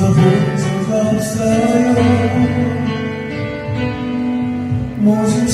잊어본 적 없어요 모든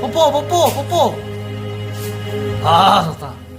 뽀뽀 뽀뽀 뽀뽀. 아 좋다.